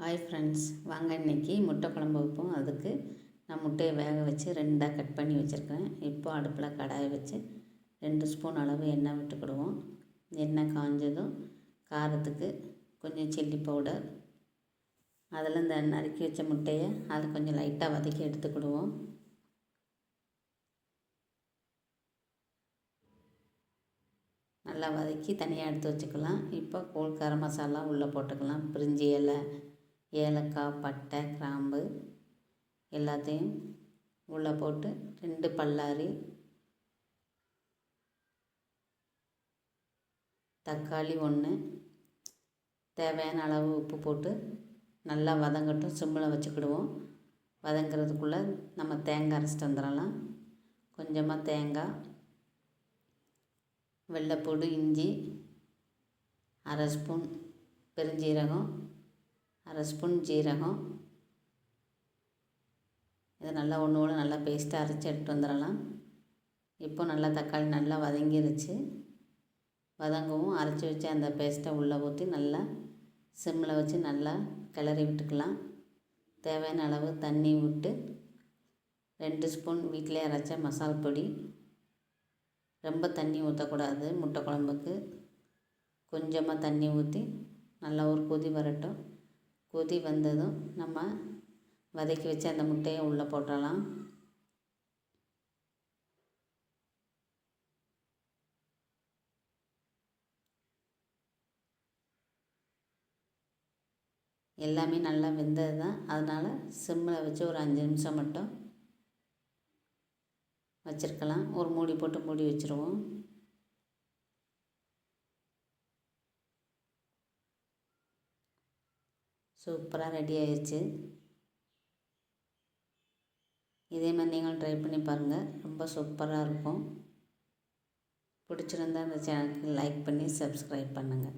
Hi friends வாங்க இன்றைக்கி முட்டை குழம்பு வைப்போம். அதுக்கு நான் முட்டையை வேக வச்சு ரெண்டாக கட் பண்ணி வச்சுருக்கேன் இப்போ அடுப்பில் கடாயை வச்சு ரெண்டு ஸ்பூன் அளவு எண்ணெய் விட்டுக்கிடுவோம். எண்ணெய் காஞ்சதும் காரத்துக்கு கொஞ்சம் சில்லி பவுடர் அதில் இந்த நறுக்கி வச்ச முட்டையை அதை கொஞ்சம் லைட்டாக வதக்கி எடுத்துக்கிடுவோம். நல்லா வதக்கி தனியாக எடுத்து வச்சுக்கலாம். இப்போ கூழ் கரம் மசாலா உள்ளே போட்டுக்கலாம். பிரிஞ்சி இலை ஏலக்காய் பட்டை கிராம்பு எல்லாத்தையும் உள்ளே போட்டு ரெண்டு பல்லாரி தக்காளி ஒன்று தேவையான அளவு உப்பு போட்டு நல்லா வதங்கட்டும் சிம்மில் வச்சுக்கிடுவோம். வதங்கிறதுக்குள்ளே நம்ம தேங்காய் அரைச்சிட்டு வந்துடலாம். கொஞ்சமாக தேங்காய் வெள்ளைப்பூடு இஞ்சி அரை ஸ்பூன் பெருஞ்சீரகம் அரை ஸ்பூன் ஜீரகம். இதை நல்லா ஒன்று ஒன்று நல்லா பேஸ்ட்டாக அரைச்சி எடுத்து வந்துடலாம். இப்போ நல்லா தக்காளி நல்லா வதங்கிருச்சு. வதங்கவும் அரைச்சி வச்சு அந்த பேஸ்ட்டை உள்ளே ஊற்றி நல்லா சிம்மில் வச்சு நல்லா கிளறி விட்டுக்கலாம். தேவையான அளவு தண்ணி விட்டு ரெண்டு ஸ்பூன் வீட்டிலே அரைச்ச மசால் பொடி. ரொம்ப தண்ணி ஊற்றக்கூடாது முட்டை குழம்புக்கு. கொஞ்சமாக தண்ணி ஊற்றி நல்லா ஒரு கொதி வரட்டும். கொதி வந்ததும் நம்ம வதக்கி வச்சு அந்த முட்டையை உள்ளே போட்டுடலாம் எல்லாமே நல்லா வெந்தது தான். அதனால் சிம்மில் வச்சு ஒரு அஞ்சு நிமிஷம் மட்டும் வச்சுருக்கலாம். ஒரு மூடி போட்டு மூடி வச்சுருவோம். சூப்பராக ரெடி ஆயிடுச்சு இதே மாதிரி நீங்களும் ட்ரை பண்ணி பாருங்கள் ரொம்ப சூப்பராக இருக்கும். பிடிச்சிருந்தா இந்த சேனலுக்கு லைக் பண்ணி சப்ஸ்கிரைப் பண்ணுங்கள்